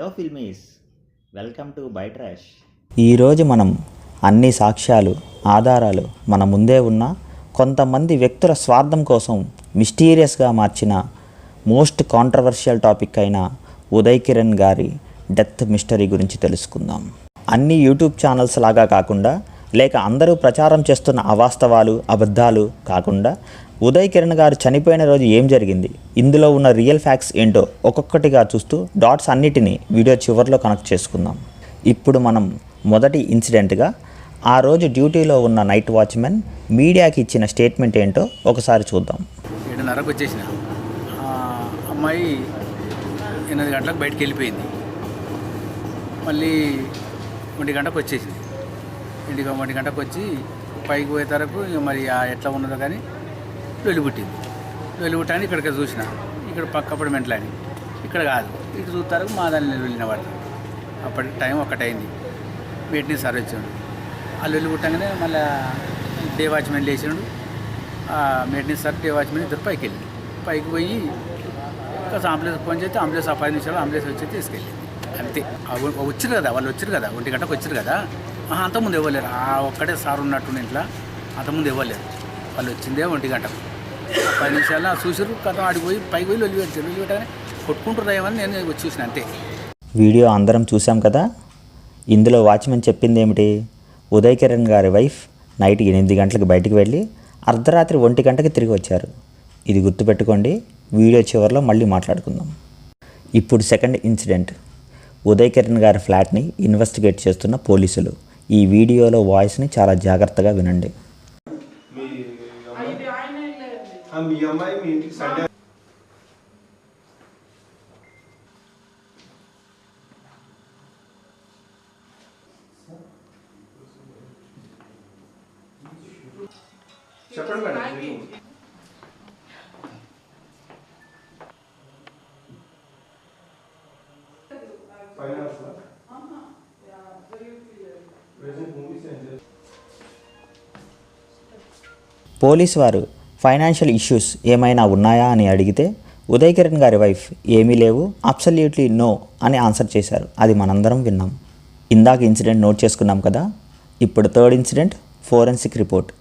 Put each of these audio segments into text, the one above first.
Hello filmies welcome to byte rash ఈరోజు మనం అన్ని సాక్ష్యాలు ఆధారాలు మన ముందే ఉన్న కొంతమంది వ్యక్తుల స్వార్థం కోసం మిస్టీరియస్గా మార్చిన మోస్ట్ కాంట్రవర్షియల్ టాపిక్ అయిన ఉదయ్ కిరణ్ గారి డెత్ మిస్టరీ గురించి తెలుసుకుందాం. అన్ని యూట్యూబ్ ఛానల్స్ లాగా కాకుండా లేక అందరూ ప్రచారం చేస్తున్న అవాస్తవాలు అబద్ధాలు కాకుండా ఉదయ్ కిరణ్ గారు చనిపోయిన రోజు ఏం జరిగింది? ఇందులో ఉన్న రియల్ ఫ్యాక్ట్స్ ఏంటో ఒక్కొక్కటిగా చూస్తూ డాట్స్ అన్నిటినీ వీడియో చివరిలో కనెక్ట్ చేసుకుందాం. ఇప్పుడు మనం మొదటి ఇన్సిడెంట్గా ఆ రోజు డ్యూటీలో ఉన్న నైట్ వాచ్మెన్ మీడియాకి ఇచ్చిన స్టేట్మెంట్ ఏంటో ఒకసారి చూద్దాం. ఏడున్నరకు వచ్చేసిన. అమ్మాయి ఎనిమిది గంటలకు బయటికి వెళ్ళిపోయింది. మళ్ళీ ఒంటి గంటకు వచ్చేసింది. ఇంటికి ఒంటి గంటకు వచ్చి పైకి పోయేతరకు ఇక మరి ఎట్లా ఉన్నదో కానీ వెలుగుట్టింది వెలుగుటాన్ని ఇక్కడికి చూసిన. ఇక్కడ పక్క అపార్ట్మెంట్లో అని. ఇక్కడ కాదు. ఇటు చూస్తారు మా దాన్ని వెళ్ళిన వాడు అప్పటికి టైం ఒకటైంది. వీటిని సార్ వాళ్ళు వెలుగుట్టంగానే మళ్ళీ డే వాచ్మెన్ లేచినాడు. మెయింటెనెన్స్ సార్ డే వాచ్మెన్ ఇద్దరు పైకి వెళ్ళి పైకి పోయి ఇంకా అంబులెన్స్ ఫోన్ చేస్తే అంబులెన్స్ ఆ పది నిమిషాలు అంబులెన్స్ వచ్చి తీసుకెళ్ళింది. అంతే. వచ్చారు కదా. వాళ్ళు వచ్చారు కదా. ఒంటి గంటకు వచ్చారు కదా. అంతకుముందు ఇవ్వలేరు ఆ ఒక్కడే సార్ ఉన్నట్టు ఇంట్లో. అంతకుముందు ఇవ్వలేరు వాళ్ళు వచ్చిందే ఒంటి గంటకు. పది నిమిషాలు చూసారు కథం ఆడిపోయి పైకి పోయి వెళ్ళి పెట్టారు వెళ్ళి నేను వచ్చి చూసిన అంతే. వీడియో అందరం చూసాం కదా? ఇందులో వాచ్మెన్ చెప్పింది ఏమిటి ఉదయ్ కిరణ్ గారి వైఫ్ నైట్ ఎనిమిది గంటలకు బయటికి వెళ్ళి అర్ధరాత్రి ఒంటి గంటకి తిరిగి వచ్చారు. ఇది గుర్తుపెట్టుకోండి వీడియో చివరిలో మళ్ళీ మాట్లాడుకుందాం. ఇప్పుడు సెకండ్ ఇన్సిడెంట్. ఉదయ్ కిరణ్ గారి ఫ్లాట్ని ఇన్వెస్టిగేట్ చేస్తున్న పోలీసులు. ఈ వీడియోలో వాయిస్ని చాలా జాగ్రత్తగా వినండి. ఆ మీ అమ్మాయి మీ ఇంటికి సండే చెప్పండి madam finance present movies enjoy police వారు ఫైనాన్షియల్ ఇష్యూస్ ఏమైనా ఉన్నాయా అని అడిగితే ఉదయ్ కిరణ్ గారి వైఫ్ ఏమీ లేవు అబ్సల్యూట్లీ నో అని ఆన్సర్ చేశారు. అది మనందరం విన్నాం. ఇందాక ఇన్సిడెంట్ నోట్ చేసుకున్నాం కదా? ఇప్పుడు third incident forensic report.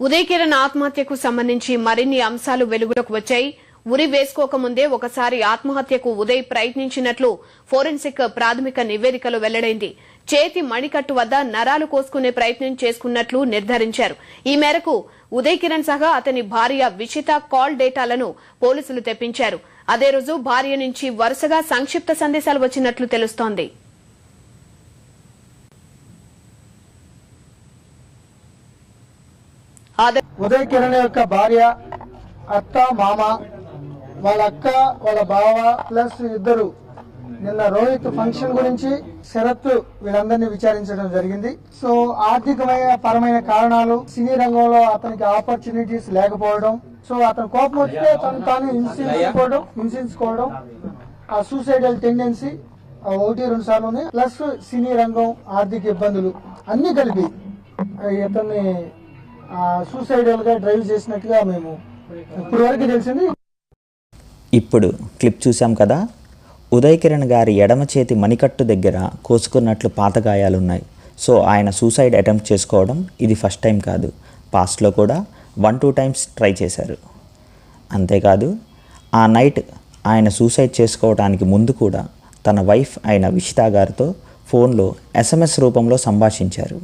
Uday Kiran ఆత్మహత్యకు సంబంధించి మరిన్ని అంశాలు వెలుగులోకి వచ్చాయి. ఉరి వేసుకోకముందే ఒకసారి ఆత్మహత్యకు ఉదయ్ ప్రయత్నించినట్లు ఫోరెన్సిక్ ప్రాథమిక నివేదికలో వెల్లడైంది. చేతి మణికట్టు వద్ద నరాలు కోసుకునే ప్రయత్నం చేసుకున్నట్లు నిర్ధారించారు. ఈ మేరకు ఉదయ్ కిరణ్ సహా అతని భార్య విషిత కాల్ డేటాలను పోలీసులు తెప్పించారు. అదే రోజు భార్య నుంచి వరుసగా సంక్షిప్త సందేశాలు వచ్చినట్లు తెలుస్తోంది. ఉదయ్ కిరణ్ యొక్క భార్య అత్త మామ వాళ్ళ అక్క వాళ్ళ బావ ప్లస్ ఇద్దరు నిన్న రోహిత్ ఫంక్షన్ గురించి శరత్ వీళ్ళందరినీ విచారించడం జరిగింది. సో ఆర్థికమైన పరమైన కారణాలు సినీ రంగంలో అతనికి ఆపర్చునిటీస్ లేకపోవడం సో అతను కోపం వస్తే తను తాను హింసించుకోవడం హింసించుకోవడం ఆ సూసైడల్ టెండెన్సీ ఒకటి రెండు సార్లు ఉన్నాయి ప్లస్ సినీ రంగం ఆర్థిక ఇబ్బందులు అన్ని కలిపి ఇతన్ని సూసైడల్గా డ్రైవ్ చేసినట్టుగా మేము ఇప్పుడు వరకు తెలిసింది. ఇప్పుడు క్లిప్ చూసాం కదా? ఉదయ్ కిరణ్ గారి ఎడమ చేతి మణికట్టు దగ్గర కోసుకున్నట్లు పాత గాయాలున్నాయి. సో ఆయన సూసైడ్ అటెంప్ట్ చేసుకోవడం ఇది ఫస్ట్ టైం కాదు. పాస్ట్లో కూడా వన్ టూ టైమ్స్ ట్రై చేశారు. అంతేకాదు ఆ నైట్ ఆయన సూసైడ్ చేసుకోవడానికి ముందు కూడా తన వైఫ్ అయిన విషితా గారితో ఫోన్లో ఎస్ఎంఎస్ రూపంలో సంభాషించారు.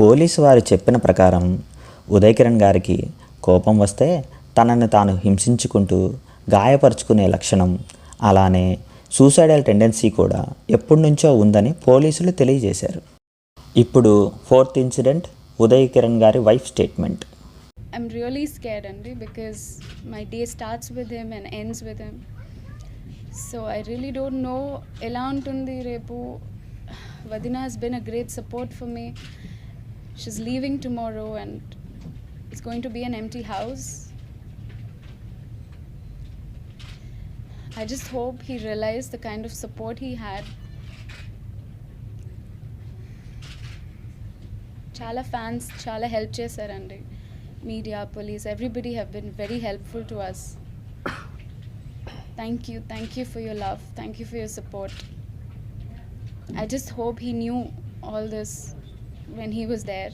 పోలీసు వారు చెప్పిన ప్రకారం ఉదయ్ కిరణ్ గారికి కోపం వస్తే తనని తాను హింసించుకుంటూ గాయపరుచుకునే లక్షణం అలానే సూసైడల్ టెండెన్సీ కూడా ఎప్పటి నుంచో ఉందని పోలీసులు తెలియజేశారు. ఇప్పుడు ఫోర్త్ ఇన్సిడెంట్ ఉదయ్ కిరణ్ గారి wife statement. I'm really scared అండి because my day starts with him and ends with him so I really don't know ఎలా ఉంటుంది రేపు. వదినా he's been a great support for me she's leaving tomorrow and it's going to be an empty house I just hope he realized the kind of support he had. Chala fans, chala help chesarandu. Media, police, everybody have been very helpful to us. Thank you, thank you for your love, thank you for your support. I just hope he knew all this when he was there.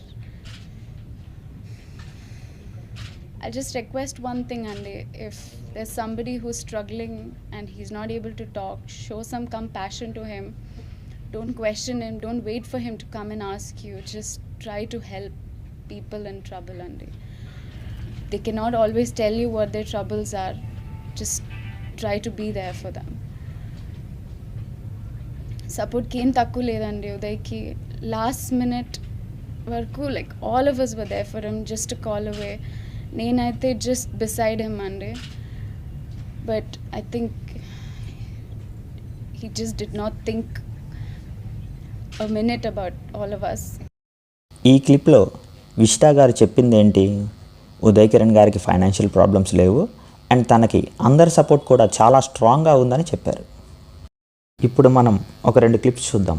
I just request one thing, Andy. If there's somebody who's struggling and he's not able to talk, show some compassion to him. Don't question him. Don't wait for him to come and ask you. Just try to help people in trouble, Andy. They cannot always tell you what their troubles are. Just try to be there for them. సపోర్ట్కి ఏం తక్కువ లేదండి ఉదయ్కి last minute వరకు like all of us were there for him just call away నేనైతే just beside him అండి. But I think he just did not think a minute about all of us ఈ క్లిప్లో విష్ఠా గారు చెప్పింది ఏంటి ఉదయ్ కిరణ్ గారికి ఫైనాన్షియల్ ప్రాబ్లమ్స్ లేవు అండ్ తనకి అందరి సపోర్ట్ కూడా చాలా స్ట్రాంగ్గా ఉందని చెప్పారు. ఇప్పుడు మనం ఒక రెండు క్లిప్స్ చూద్దాం.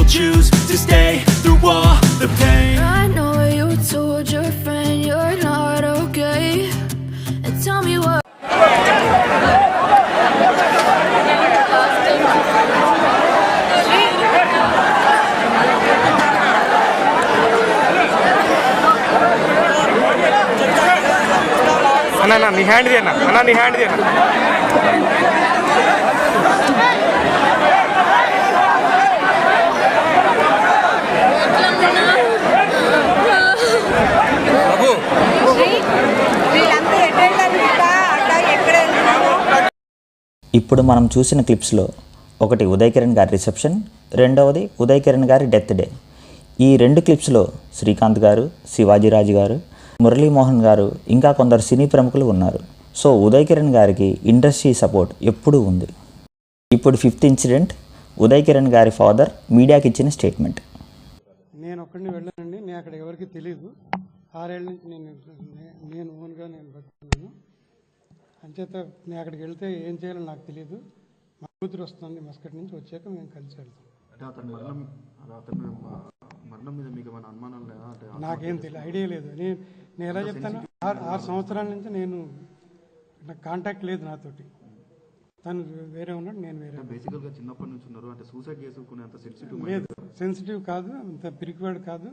people choose to stay through all the pain. I know you told your friend you're not okay. And tell me what. ಅಣ್ಣ ನೀ ಹ್ಯಾಂಡ್ ಇದೆಯಣ್ಣ ಅಣ್ಣ ನೀ ಹ್ಯಾಂಡ್ ಇದೆಯಣ್ಣ ఇప్పుడు మనం చూసిన క్లిప్స్లో ఒకటి ఉదయ్ కిరణ్ గారి రిసెప్షన్ రెండవది ఉదయ్ కిరణ్ గారి డెత్ డే. ఈ రెండు క్లిప్స్లో శ్రీకాంత్ గారు శివాజీరాజు గారు మురళీమోహన్ గారు ఇంకా కొందరు సినీ ప్రముఖులు ఉన్నారు. సో ఉదయ్ కిరణ్ గారికి ఇండస్ట్రీ సపోర్ట్ ఎప్పుడూ ఉంది. ఇప్పుడు ఫిఫ్త్ ఇన్సిడెంట్ ఉదయ్ కిరణ్ గారి ఫాదర్ మీడియాకి ఇచ్చిన స్టేట్మెంట్. నేను ఒక్కడిని వెళ్ళానండి నేను అక్కడ ఎవరికి తెలియదు ఆరేళ్ళ నుంచి నేను నేను ఓన్గా నేను బతుకున్నాను అంచేత నేను అక్కడికి వెళ్తే ఏం చేయాలో నాకు తెలియదు మా కూతురు వస్తుంది మస్కట్ నుంచి వచ్చాక మేము కలిసి వెళ్తాం. అంటే అతని మరణం అది అతని మరణం మీద మీకు ఏమైనా అనుమానం లేదా? అంటే నాకేం తెలియదు ఐడియా లేదు. నేను నేను ఎలా చెప్తాను? ఆరు సంవత్సరాల నుంచి నేను నాకు కాంటాక్ట్ లేదు నాతోటి. తను వేరే ఉన్నాడు నేను వేరే ఉన్నాను. బేసికల్గా చిన్నప్పటి నుంచి ఉన్నారు. అంటే సూసైడ్ చేసుకునే అంత సెన్సిటివ్ లేదు సెన్సిటివ్ కాదు అంత పిరికివాడు కాదు.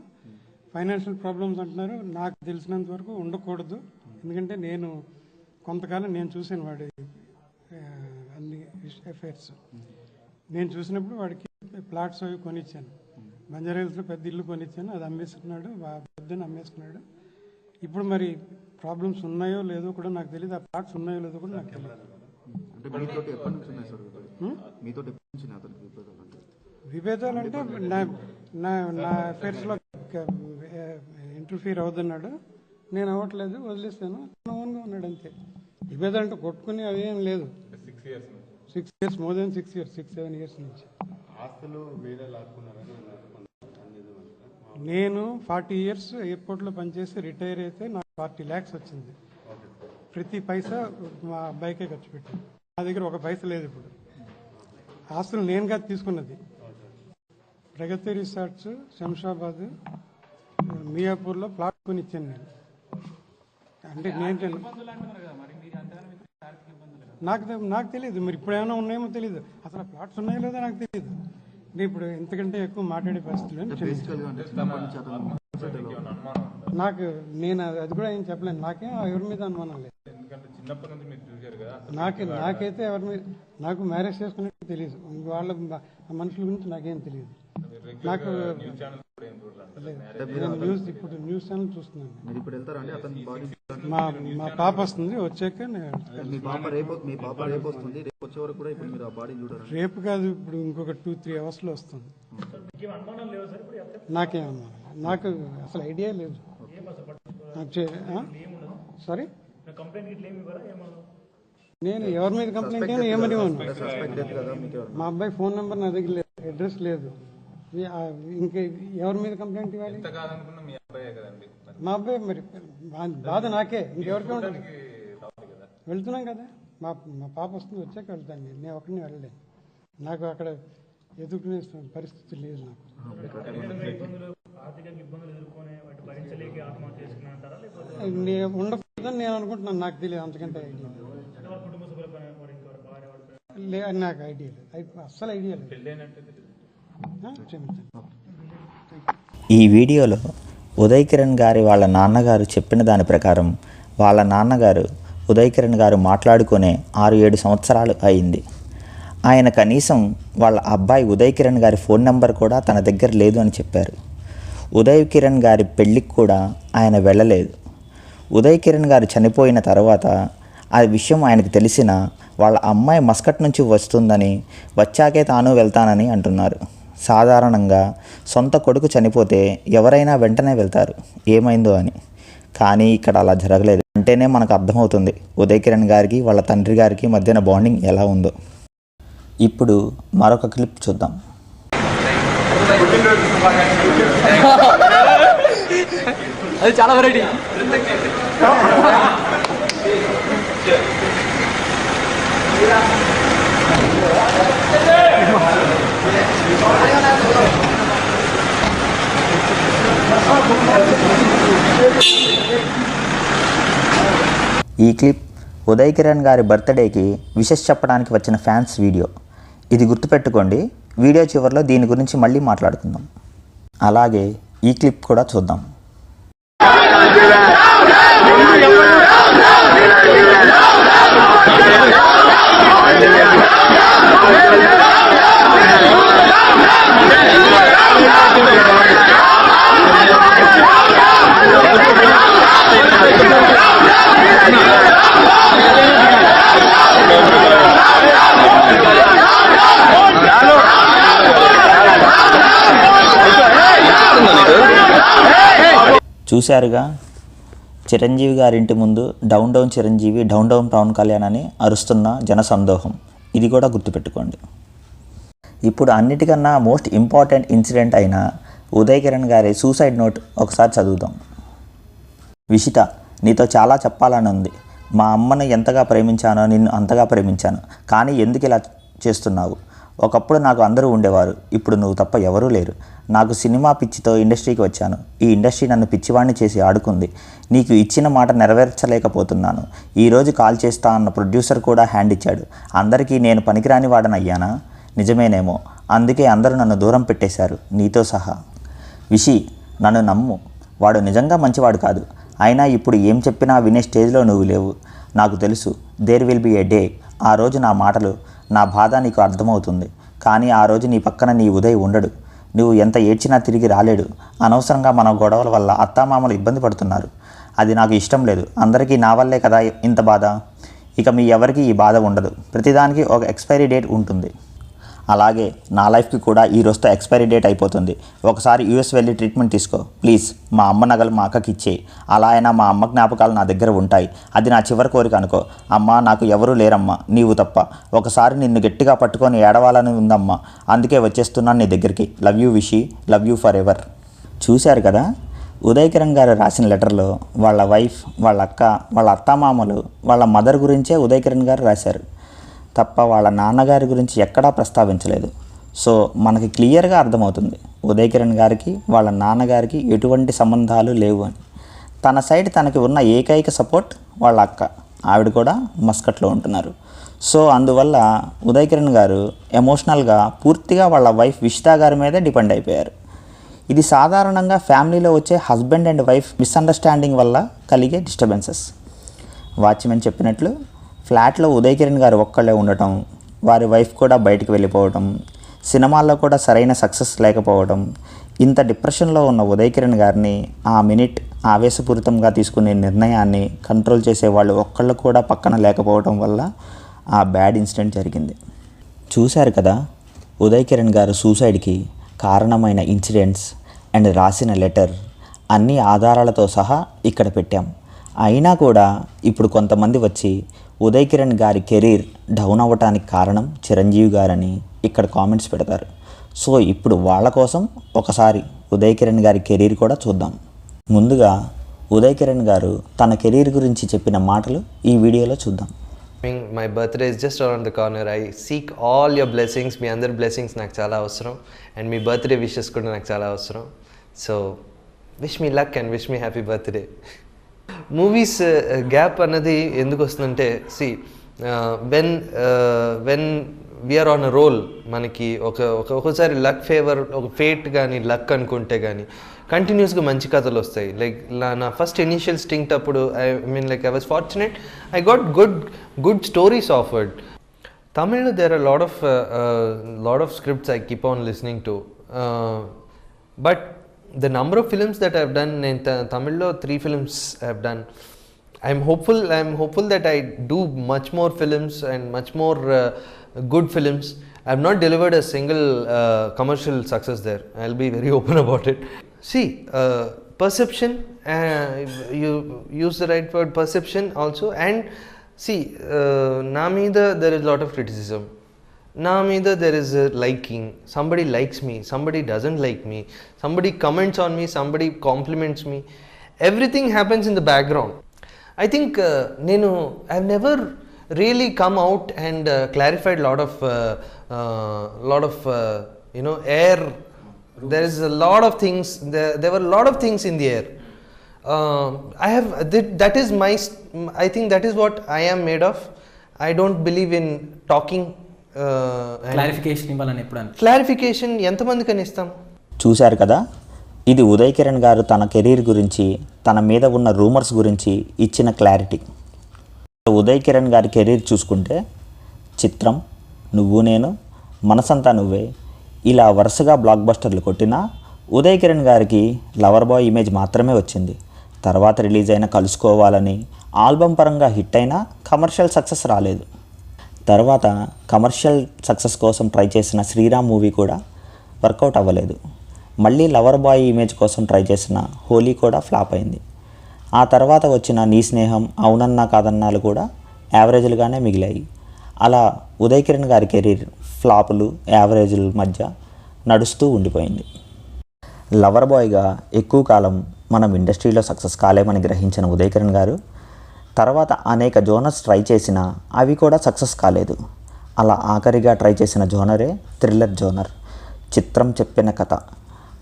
ఫైనాన్షియల్ ప్రాబ్లమ్స్ అంటున్నారు. నాకు తెలిసినంత వరకు ఉండకూడదు. ఎందుకంటే నేను కొంతకాలం నేను చూసాను వాడి అన్ని అఫైర్స్ నేను చూసినప్పుడు వాడికి ప్లాట్స్ అవి కొనిచ్చాను. బంజారా హిల్స్లో పెద్ద ఇల్లు కొనిచ్చాను. అది అమ్మేసుకున్నాడు పెద్దని అమ్మేసుకున్నాడు. ఇప్పుడు మరి ప్రాబ్లమ్స్ ఉన్నాయో లేదో కూడా నాకు తెలియదు ఆ ప్లాట్స్ ఉన్నాయో లేదో కూడా నాకు తెలియదు విభేదాలు? అంటే? నా నా నా అఫైర్స్లో ఇంటర్ఫీర్ అవుతున్నాడు. నేను అవ్వట్లేదు వదిలేస్తాను తను ఓన్గా ఉన్నాడు అంతే. విభేదాలు అంటే కొట్టుకుని అదేం లేదు. Six years six years more than six years six seven years నుంచి. నేను ఫార్టీ ఇయర్స్ ఎయిర్పోర్ట్లో పనిచేసి రిటైర్ అయితే నాకు ఫార్టీ ల్యాక్స్ వచ్చింది. ప్రతి పైసా మా అబ్బాయికే ఖర్చు పెట్టాను. నా దగ్గర ఒక పైసా లేదు ఇప్పుడు. ఆస్తులు నేను కాదు తీసుకున్నది. ప్రగతి రిసార్ట్స్ శంషాబాద్ మియాపూర్లో ప్లాట్ కొని ఇచ్చాను నేను. అంటే నేను నాకు నాకు తెలియదు మరి ఇప్పుడు ఏమైనా ఉన్నాయేమో తెలియదు అసలు ప్లాట్స్ ఉన్నాయో లేదో నాకు తెలియదు నేను ఇప్పుడు ఎంతకంటే ఎక్కువ మాట్లాడే పరిస్థితులు నాకు నేను అది కూడా ఏం చెప్పలేను. నాకేం ఎవరి మీద అనుమానం లేదు. నాకు నాకైతే ఎవరి మీద నాకు మ్యారేజ్ చేసుకున్నట్టు తెలియదు వాళ్ళ మనుషుల గురించి నాకేం తెలియదు నాకు న్యూస్ ఇప్పుడు న్యూస్ ఛానల్ చూస్తున్నాను. మా మా పాప వస్తుంది వచ్చాక మీ పాప రేపు మీ పాప రేపు వస్తుంది రేపు వచ్చే వరకు కూడా ఇప్పుడు మీరు ఆ బాడీ చూడరు? రేపు కాదు ఇప్పుడు ఇంకొక టూ త్రీ అవర్స్లో వస్తుంది. నాకేం అనుమానం లేదు. నాకు అసలు ఐడియా లేదు. నాకు చే- ఆ? సారీ నేను ఎవరి మీద కంప్లైంట్ అయినా ఏమని మా అబ్బాయి ఫోన్ నెంబర్ నా దగ్గర లేదు అడ్రస్ లేదు. ఇంకా ఎవరి మీద కంప్లైంట్ ఇవ్వాలి? మా అబ్బాయి మరి బాధ నాకే. ఇంకెవరికి ఉంటుంది వెళ్తున్నాం కదా. మా మా పాప వస్తుంది వచ్చాక వెళ్తాను నేను. నేను ఒకరిని వెళ్ళలేను. నాకు అక్కడ ఎదుర్కొనే పరిస్థితి లేదు నాకు. నేను ఉండకూడదని నేను అనుకుంటున్నాను. నాకు తెలియదు అంతకంటే ఐడియా లేదు. లే నాకు ఐడియా లేదు. ఐ- అస్సలు ఐడియా లేదు. క్షమించండి. ఈ వీడియోలో ఉదయ్ కిరణ్ గారి వాళ్ళ నాన్నగారు చెప్పిన దాని ప్రకారం వాళ్ళ నాన్నగారు ఉదయ్ కిరణ్ గారు మాట్లాడుకునే ఆరు ఏడు సంవత్సరాలు అయింది. ఆయన కనీసం వాళ్ళ అబ్బాయి ఉదయ్ కిరణ్ గారి ఫోన్ నెంబర్ కూడా తన దగ్గర లేదు అని చెప్పారు. ఉదయ్ కిరణ్ గారి పెళ్ళికి కూడా ఆయన వెళ్ళలేదు. ఉదయ్ కిరణ్ గారు చనిపోయిన తర్వాత ఆ విషయం ఆయనకు తెలిసిన వాళ్ళ అమ్మాయి మస్కట్ నుంచి వస్తుందని వచ్చాకే తాను వెళ్తానని అంటున్నారు. సాధారణంగా సొంత కొడుకు చనిపోతే ఎవరైనా వెంటనే వెళ్తారు. ఏమైందో అని. కానీ ఇక్కడ అలా జరగలేదు. అంటేనే మనకు అర్థమవుతుంది. ఉదయ్ కిరణ్ గారికి వాళ్ళ తండ్రి గారికి మధ్యన బాండింగ్ ఎలా ఉందో. ఇప్పుడు మరొక క్లిప్ చూద్దాం. అది చాలా వెరైటీ ఈ క్లిప్ ఉదయ్ కిరణ్ గారి బర్త్డేకి విషెస్ చెప్పడానికి వచ్చిన ఫ్యాన్స్ వీడియో. ఇది గుర్తుపెట్టుకోండి వీడియో చివరిలో దీని గురించి మళ్ళీ మాట్లాడుకుందాం. అలాగే ఈ క్లిప్ కూడా చూద్దాం. చూశారుగా చిరంజీవి గారింటి ముందు down down Chiranjeevi down down Pawan Kalyan అని అరుస్తున్న జన సందోహం. ఇది కూడా గుర్తుపెట్టుకోండి. ఇప్పుడు అన్నిటికన్నా మోస్ట్ ఇంపార్టెంట్ ఇన్సిడెంట్ అయిన ఉదయ్ కిరణ్ గారి సూసైడ్ నోట్ ఒకసారి చదువుదాం. విషిత నీతో చాలా చెప్పాలని ఉంది మా అమ్మను ఎంతగా ప్రేమించానో నిన్ను అంతగా ప్రేమించాను. కానీ ఎందుకు ఇలా చేస్తున్నావు? ఒకప్పుడు నాకు అందరూ ఉండేవారు. ఇప్పుడు నువ్వు తప్ప ఎవరూ లేరు. నాకు సినిమా పిచ్చితో ఇండస్ట్రీకి వచ్చాను. ఈ ఇండస్ట్రీ నన్ను పిచ్చివాణ్ణి చేసి ఆడుకుంది. నీకు ఇచ్చిన మాట నెరవేర్చలేకపోతున్నాను. ఈరోజు కాల్ చేస్తా అన్న ప్రొడ్యూసర్ కూడా హ్యాండ్ ఇచ్చాడు. అందరికీ నేను పనికిరాని వాడనయ్యానా? నిజమేనేమో. అందుకే అందరూ నన్ను దూరం పెట్టేశారు. నీతో సహా. విషి నన్ను నమ్ము. వాడు నిజంగా మంచివాడు కాదు. అయినా ఇప్పుడు ఏం చెప్పినా వినే స్టేజ్లో నువ్వు లేవు. నాకు తెలుసు there will be a day ఆ రోజు నా మాటలు నా బాధ నీకు అర్థమవుతుంది. కానీ ఆ రోజు నీ పక్కన నీ ఉదయ్ ఉండడు. నువ్వు ఎంత ఏడ్చినా తిరిగి రాలేడు. అనవసరంగా మన గొడవల వల్ల అత్తామామలు ఇబ్బంది పడుతున్నారు. అది నాకు ఇష్టం లేదు. అందరికీ నా వల్లే కదా ఇంత బాధ? ఇక మీ ఎవరికి ఈ బాధ ఉండదు. ప్రతిదానికి ఒక ఎక్స్పైరీ డేట్ ఉంటుంది. అలాగే నా లైఫ్కి కూడా ఈ రోజుతో ఎక్స్పైరీ డేట్ అయిపోతుంది. ఒకసారి యూఎస్ వెళ్ళి ట్రీట్మెంట్ తీసుకో. ప్లీజ్ మా అమ్మ నగలు మా అక్కకి ఇచ్చే అలా అయినా మా అమ్మ జ్ఞాపకాలు నా దగ్గర ఉంటాయి. అది నా చివరి కోరిక అనుకో. అమ్మ నాకు ఎవరూ లేరమ్మా నీవు తప్ప. ఒకసారి నిన్ను గట్టిగా పట్టుకొని ఏడవాలని ఉందమ్మా. అందుకే వచ్చేస్తున్నాను నీ దగ్గరికి. Love you Vishi. Love you forever చూశారు కదా? ఉదయ్ కిరణ్ గారు రాసిన లెటర్లో వాళ్ళ వైఫ్ వాళ్ళ అక్క వాళ్ళ అత్తామామలు వాళ్ళ మదర్ గురించే ఉదయ్ కిరణ్ గారు రాశారు. తప్ప వాళ్ళ నాన్నగారి గురించి ఎక్కడా ప్రస్తావించలేదు. సో మనకి క్లియర్గా అర్థమవుతుంది. ఉదయ్ కిరణ్ గారికి వాళ్ళ నాన్నగారికి ఎటువంటి సంబంధాలు లేవు అని. తన సైడ్ తనకి ఉన్న ఏకైక సపోర్ట్ వాళ్ళ అక్క. ఆవిడ కూడా మస్కట్లో ఉంటున్నారు. సో అందువల్ల ఉదయ్ కిరణ్ గారు ఎమోషనల్గా పూర్తిగా వాళ్ళ వైఫ్ విషితా గారి మీదే డిపెండ్ అయిపోయారు. ఇది సాధారణంగా ఫ్యామిలీలో వచ్చే హస్బెండ్ అండ్ వైఫ్ మిస్అండర్స్టాండింగ్ వల్ల కలిగే డిస్టర్బెన్సెస్. వాచ్మెన్ చెప్పినట్లు ఫ్లాట్లో ఉదయ్ కిరణ్ గారు ఒక్కళ్ళే ఉండటం వారి వైఫ్ కూడా బయటికి వెళ్ళిపోవటం సినిమాల్లో కూడా సరైన సక్సెస్ లేకపోవడం ఇంత డిప్రెషన్లో ఉన్న ఉదయ్ కిరణ్ గారిని ఆ మినిట్ ఆవేశపూరితంగా తీసుకునే నిర్ణయాన్ని కంట్రోల్ చేసే వాళ్ళు ఒక్కళ్ళు కూడా పక్కన లేకపోవడం వల్ల ఆ బ్యాడ్ ఇన్సిడెంట్ జరిగింది. చూశారు కదా ఉదయ్ కిరణ్ గారు సూసైడ్కి కారణమైన ఇన్సిడెంట్స్ అండ్ రాసిన లెటర్ అన్ని ఆధారాలతో సహా ఇక్కడ పెట్టాం. అయినా కూడా ఇప్పుడు కొంతమంది వచ్చి ఉదయ్ కిరణ్ గారి కెరీర్ డౌన్ అవ్వటానికి కారణం చిరంజీవి గారని ఇక్కడ కామెంట్స్ పెడతారు. సో ఇప్పుడు వాళ్ళ కోసం ఒకసారి ఉదయ్ కిరణ్ గారి కెరీర్ కూడా చూద్దాం. ముందుగా ఉదయ్ కిరణ్ గారు తన కెరీర్ గురించి చెప్పిన మాటలు ఈ వీడియోలో చూద్దాం. My birthday is just around the corner I seek all your blessings మీ అందరి బ్లెస్సింగ్స్ నాకు చాలా అవసరం. అండ్ మీ బర్త్డే విషెస్ కూడా నాకు చాలా అవసరం. So wish me luck and wish me happy birthday movies gap అన్నది ఎందుకు వస్తుందంటే see when when we're on a roll మనకి ఒక ఒక ఒక్కోసారి లక్ ఫేవర్ ఒక ఫేట్ కానీ లక్ అనుకుంటే కానీ కంటిన్యూస్గా మంచి కథలు వస్తాయి. లైక్ నా ఫస్ట్ ఇనీషియల్ స్టింక్ట్ అప్పుడు I mean like I was fortunate I got good good stories offered తమిళ్ళో there are lot of lot of scripts I keep on listening to but the number of films that I've done in Tamil, three films I've done. I'm hopeful. I'm hopeful that I do much more films and much more uh, good films. I've not delivered a single uh, commercial success there. I'll be very open about it. See, uh, perception. Uh, you use the right word, perception also, and see, uh, na meeda there is a lot of criticism. Now either there is a liking, somebody likes me, somebody doesn't like me, somebody comments on me, somebody compliments me. Everything happens in the background. I think uh, you know, I've never really come out and uh, clarified lot of uh, uh, lot of you know air. There is a lot of things. There, there were a lot of things in the air. Um, I have that, that is my. I think that is what I am made of. I don't believe in talking clarification ఇవ్వాలని ఎప్పుడు clarification ఎంతమందికని ఇస్తాం? చూశారు కదా? ఇది ఉదయ్ కిరణ్ గారు తన career గురించి తన మీద ఉన్న రూమర్స్ గురించి ఇచ్చిన క్లారిటీ. ఉదయ్ కిరణ్ గారి కెరీర్ చూసుకుంటే చిత్రం నువ్వు నేను మనసంతా నువ్వే ఇలా వరుసగా బ్లాక్ బస్టర్లు కొట్టినా ఉదయ్ కిరణ్ గారికి లవర్ బాయ్ ఇమేజ్ మాత్రమే వచ్చింది. తర్వాత రిలీజ్ అయిన కలుసుకోవాలని ఆల్బమ్ పరంగా హిట్ అయినా కమర్షియల్ సక్సెస్ రాలేదు. తర్వాత కమర్షియల్ సక్సెస్ కోసం ట్రై చేసిన శ్రీరామ్ మూవీ కూడా వర్కౌట్ అవ్వలేదు. మళ్ళీ లవర్ బాయ్ ఇమేజ్ కోసం ట్రై చేసిన హోలీ కూడా ఫ్లాప్ అయింది. ఆ తర్వాత వచ్చిన నీ స్నేహం అవునన్నా కాదన్నాలు కూడా యావరేజ్లుగానే మిగిలాయి. అలా ఉదయ్ కిరణ్ గారి కెరీర్ ఫ్లాపులు యావరేజ్ల మధ్య నడుస్తూ ఉండిపోయింది. లవర్ బాయ్గా ఎక్కువ కాలం మనం ఇండస్ట్రీలో సక్సెస్ కాలేమని గ్రహించిన ఉదయ్ కిరణ్ గారు తర్వాత అనేక జోనర్స్ ట్రై చేసినా అవి కూడా సక్సెస్ కాలేదు. అలా ఆఖరిగా ట్రై చేసిన జోనరే థ్రిల్లర్ జోనర్. చిత్రం చెప్పిన కథ.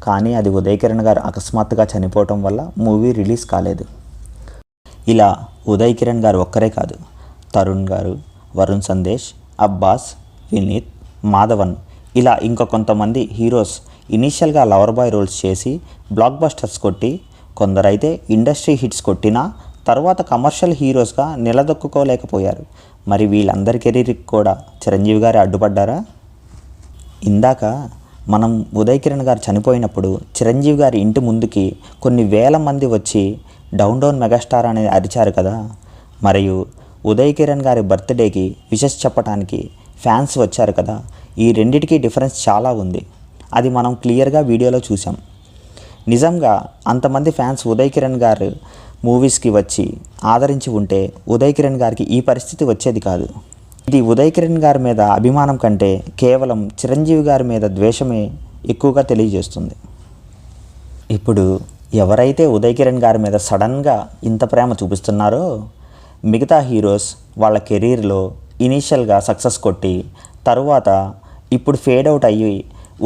కానీ అది ఉదయ్ కిరణ్ గారు అకస్మాత్తుగా చనిపోవటం వల్ల మూవీ రిలీజ్ కాలేదు. ఇలా ఉదయ్ కిరణ్ గారు ఒక్కరే కాదు. తరుణ్ గారు వరుణ్ సందేశ్ అబ్బాస్ వినీత్ మాధవన్ ఇలా ఇంకా కొంతమంది హీరోస్ ఇనీషియల్గా లవర్ బాయ్ రోల్స్ చేసి బ్లాక్ బస్టర్స్ కొట్టి కొందరైతే ఇండస్ట్రీ హిట్స్ కొట్టినా తర్వాత కమర్షియల్ హీరోస్గా నిలదొక్కుకోలేకపోయారు. మరి వీళ్ళందరి కెరీర్కి కూడా చిరంజీవి గారు అడ్డుపడ్డారా? ఇందాక మనం ఉదయ్ కిరణ్ గారు చనిపోయినప్పుడు చిరంజీవి గారి ఇంటి ముందుకి కొన్ని వేల మంది వచ్చి డౌన్ డౌన్ మెగాస్టార్ అనేది అరిచారు కదా. మరియు ఉదయ్ కిరణ్ గారి బర్త్డేకి విషెస్ చెప్పడానికి ఫ్యాన్స్ వచ్చారు కదా. ఈ రెండిటికి డిఫరెన్స్ చాలా ఉంది. అది మనం క్లియర్గా వీడియోలో చూసాం నిజంగా అంతమంది ఫ్యాన్స్ ఉదయ్ కిరణ్ గారు మూవీస్కి వచ్చి ఆదరించి ఉంటే ఉదయ్ కిరణ్ గారికి ఈ పరిస్థితి వచ్చేది కాదు. ఇది ఉదయ్ కిరణ్ గారి మీద అభిమానం కంటే కేవలం చిరంజీవి గారి మీద ద్వేషమే ఎక్కువగా తెలియజేస్తుంది. ఇప్పుడు ఎవరైతే ఉదయ్ కిరణ్ గారి మీద సడన్గా ఇంత ప్రేమ చూపిస్తున్నారో మిగతా హీరోస్ వాళ్ళ కెరీర్లో ఇనీషియల్గా సక్సెస్ కొట్టి తరువాత ఇప్పుడు ఫేడ్ అవుట్ అయ్యి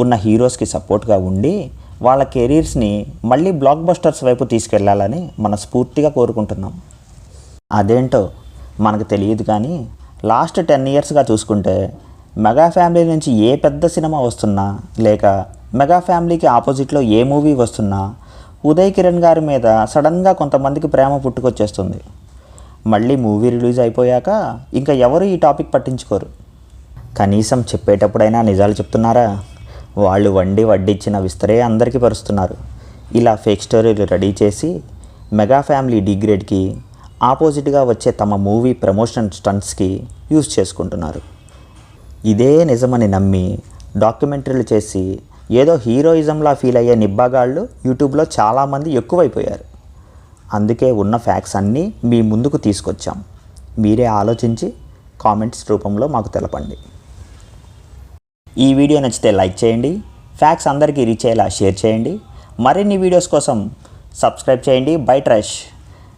ఉన్న హీరోస్కి సపోర్ట్గా ఉండి వాళ్ళ కెరీర్స్ని మళ్ళీ బ్లాక్ బస్టర్స్ వైపు తీసుకెళ్ళాలని మనస్ఫూర్తిగా కోరుకుంటున్నాం. అదేంటో మనకు తెలియదు కానీ లాస్ట్ టెన్ ఇయర్స్గా చూసుకుంటే మెగా ఫ్యామిలీ నుంచి ఏ పెద్ద సినిమా వస్తున్నా లేక మెగా ఫ్యామిలీకి ఆపోజిట్లో ఏ మూవీ వస్తున్నా ఉదయ్ కిరణ్ గారి మీద సడన్గా కొంతమందికి ప్రేమ పుట్టుకొచ్చేస్తుంది. మళ్ళీ మూవీ రిలీజ్ అయిపోయాక ఇంకా ఎవరు ఈ టాపిక్ పట్టించుకోరు. కనీసం చెప్పేటప్పుడైనా నిజాలు చెప్తున్నారా? వాళ్ళు వండి వడ్డించిన విస్తరే అందరికీ పరుస్తున్నారు. ఇలా ఫేక్ స్టోరీలు రెడీ చేసి మెగా ఫ్యామిలీ డిగ్రేడ్కి ఆపోజిట్గా వచ్చే తమ మూవీ ప్రమోషన్ స్టంట్స్కి యూజ్ చేసుకుంటున్నారు. ఇదే నిజమని నమ్మి డాక్యుమెంటరీలు చేసి ఏదో హీరోయిజంలా ఫీల్ అయ్యే నిబ్బాగాళ్ళు యూట్యూబ్లో చాలామంది ఎక్కువైపోయారు. అందుకే ఉన్న ఫ్యాక్ట్స్ అన్నీ మీ ముందుకు తీసుకొచ్చాం. మీరే ఆలోచించి కామెంట్స్ రూపంలో మాకు తెలపండి. ఈ వీడియో నచ్చితే లైక్ చేయండి ఫ్యాక్స్ అందరికీ రీచ్ అయ్యేలా షేర్ చేయండి. మరిన్ని వీడియోస్ కోసం సబ్స్క్రైబ్ చేయండి. Bye thrush.